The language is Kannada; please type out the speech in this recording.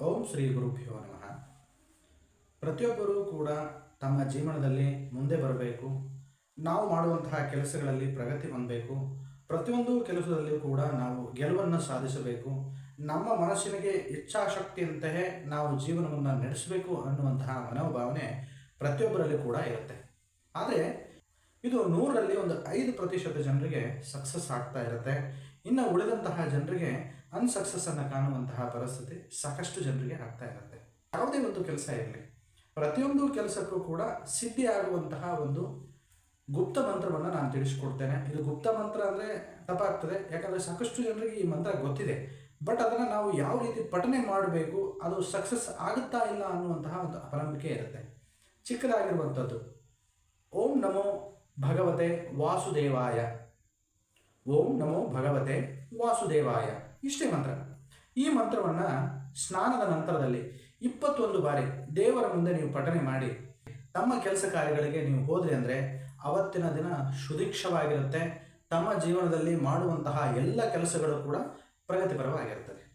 ಓಂ ಶ್ರೀ ಗುರುಭ್ಯೋ ನಮಃ. ಪ್ರತಿಯೊಬ್ಬರೂ ಕೂಡ ತಮ್ಮ ಜೀವನದಲ್ಲಿ ಮುಂದೆ ಬರಬೇಕು. ನಾವು ಮಾಡುವಂತಹ ಕೆಲಸಗಳಲ್ಲಿ ಪ್ರಗತಿ ಹೊಂದಬೇಕು. ಪ್ರತಿಯೊಂದು ಕೆಲಸದಲ್ಲಿ ಕೂಡ ನಾವು ಗೆಲುವನ್ನು ಸಾಧಿಸಬೇಕು. ನಮ್ಮ ಮನಸ್ಸಿನಿಗೆ ಇಚ್ಛಾಶಕ್ತಿಯಂತೆಯೇ ನಾವು ಜೀವನವನ್ನು ನಡೆಸಬೇಕು ಅನ್ನುವಂತಹ ಮನೋಭಾವನೆ ಪ್ರತಿಯೊಬ್ಬರಲ್ಲಿ ಕೂಡ ಇರುತ್ತೆ. ಆದರೆ ಇದು ನೂರರಲ್ಲಿ ಒಂದು ಐದು ಪ್ರತಿಶತ ಜನರಿಗೆ ಸಕ್ಸಸ್ ಆಗ್ತಾ ಇರುತ್ತೆ. ಇನ್ನು ಉಳಿದಂತಹ ಜನರಿಗೆ ಅನ್ಸಕ್ಸಸ್ ಅನ್ನು ಕಾಣುವಂತಹ ಪರಿಸ್ಥಿತಿ ಸಾಕಷ್ಟು ಜನರಿಗೆ ಆಗ್ತಾ ಇರುತ್ತೆ. ಯಾವುದೇ ಒಂದು ಕೆಲಸ ಇರಲಿ, ಪ್ರತಿಯೊಂದು ಕೆಲಸಕ್ಕೂ ಕೂಡ ಸಿದ್ಧಿ ಆಗುವಂತಹ ಒಂದು ಗುಪ್ತ ಮಂತ್ರವನ್ನು ನಾನು ತಿಳಿಸ್ಕೊಡ್ತೇನೆ. ಇದು ಗುಪ್ತ ಮಂತ್ರ ಅಂದರೆ ತಪ್ಪಾಗ್ತದೆ. ಯಾಕಂದರೆ ಸಾಕಷ್ಟು ಜನರಿಗೆ ಈ ಮಂತ್ರ ಗೊತ್ತಿದೆ. ಬಟ್ ಅದನ್ನು ನಾವು ಯಾವ ರೀತಿ ಪಠನೆ ಮಾಡಬೇಕು, ಅದು ಸಕ್ಸಸ್ ಆಗುತ್ತಾ ಇಲ್ಲ ಅನ್ನುವಂತಹ ಒಂದು ಅಪನಂಬಿಕೆ ಇರುತ್ತೆ. ಚಿಕ್ಕದಾಗಿರುವಂಥದ್ದು, ಓಂ ನಮೋ ಭಗವತೆ ವಾಸುದೇವಾಯ. ಓಂ ನಮೋ ಭಗವತೆ ವಾಸುದೇವಾಯ. ಇಷ್ಟೇ ಮಂತ್ರ. ಈ ಮಂತ್ರವನ್ನು ಸ್ನಾನದ ನಂತರದಲ್ಲಿ ಇಪ್ಪತ್ತೊಂದು ಬಾರಿ ದೇವರ ಮುಂದೆ ನೀವು ಪಠನೆ ಮಾಡಿ, ತಮ್ಮ ಕೆಲಸ ಕಾರ್ಯಗಳಿಗೆ ನೀವು ಹೋದ್ರಿ ಅಂದರೆ ಅವತ್ತಿನ ದಿನ ಸುದೀಕ್ಷವಾಗಿರುತ್ತೆ ತಮ್ಮ ಜೀವನದಲ್ಲಿ ಮಾಡುವಂತಹ ಎಲ್ಲ ಕೆಲಸಗಳು ಕೂಡ ಪ್ರಗತಿಪರವಾಗಿರುತ್ತದೆ.